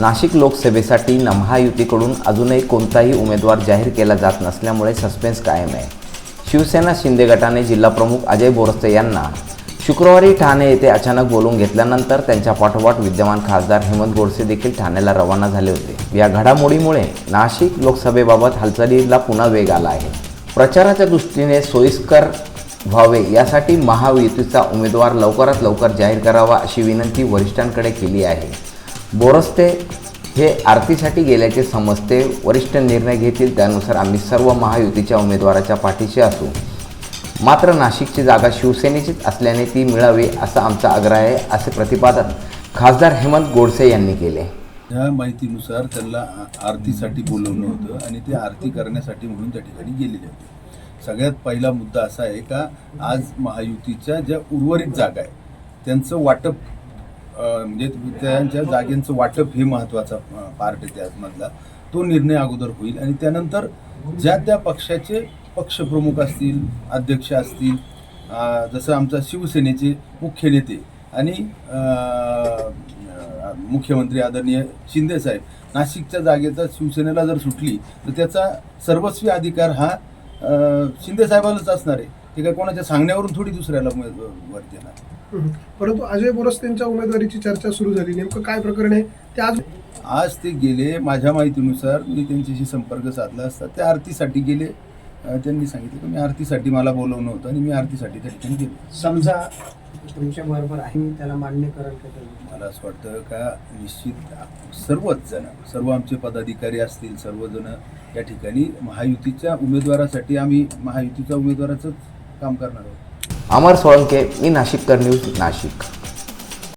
नाशिक लोकसभेसाठी महायुतीकडून अजूनही कोणताही उमेदवार जाहीर केला जात नसल्यामुळे सस्पेन्स कायम आहे. शिवसेना शिंदे गटाने जिल्हाप्रमुख अजय बोरस्ते यांना शुक्रवारी ठाणे येथे अचानक बोलून घेतल्यानंतर त्यांच्या पाठोपाठ विद्यमान खासदार हेमंत गोडसे देखील ठाण्याला रवाना झाले होते. या घडामोडीमुळे नाशिक लोकसभेबाबत हालचालीला पुन्हा वेग आला आहे. प्रचाराच्या दृष्टीने सोयीस्कर व्हावे यासाठी महायुतीचा उमेदवार लवकरात लवकर जाहीर करावा अशी विनंती वरिष्ठांकडे केली आहे. बोरस्ते हे आरतीसाठी गेल्याचे समजते. वरिष्ठ निर्णय घेतील त्यानुसार आम्ही सर्व महायुतीच्या उमेदवाराच्या पाठीशी असू. मात्र नाशिकची जागा शिवसेनेचीच असल्याने ती मिळावी असा आमचा आग्रह आहे असे प्रतिपादन खासदार हेमंत गोडसे यांनी केले. ह्या माहितीनुसार त्यांना आरतीसाठी बोलवलं होतं आणि ते आरती करण्यासाठी म्हणून त्या ठिकाणी गेलेले होते. सगळ्यात पहिला मुद्दा असा आहे का आज महायुतीच्या ज्या उर्वरित जागा आहे त्यांचं वाटप म्हणजे त्यांच्या जागेंचं वाटप हे महत्त्वाचा पार्ट आहे त्यामधला. तो निर्णय अगोदर होईल आणि त्यानंतर ज्या त्या पक्षाचे पक्षप्रमुख असतील अध्यक्ष असतील जसं आमचा शिवसेनेचे मुख्य नेते आणि मुख्यमंत्री आदरणीय शिंदे साहेब नाशिकच्या जागेचा शिवसेनेला जर सुटली तर त्याचा सर्वस्वी अधिकार हा अं, शिंदे असणार आहे. ते काय कोणाच्या सांगण्यावरून थोडी दुसऱ्याला वर देणार. परंतु अजय बोरस्तेंच्या उमेदवारीची चर्चा सुरू झाली. नेमकं काय प्रकरण आहे? ते आज आज ते गेले माझ्या माहितीनुसार मी त्यांच्याशी संपर्क साधला असता. ते आरतीसाठी गेले. त्यांनी सांगितलं की मी आरतीसाठी मला बोलवणं होतं आणि मी आरतीसाठी त्या ठिकाणी गेलो. समजा तुमच्या बरोबर आहे मी त्याला मान्य करेल का? मला असं वाटतं का निश्चित सर्वच जण सर्व आमचे पदाधिकारी असतील सर्वजण या ठिकाणी महायुतीच्या उमेदवारासाठी आम्ही महायुतीच्या उमेदवाराचंच काम करणार आहोत. अमर सोळंके मी नाशिककर न्यूज नाशिक.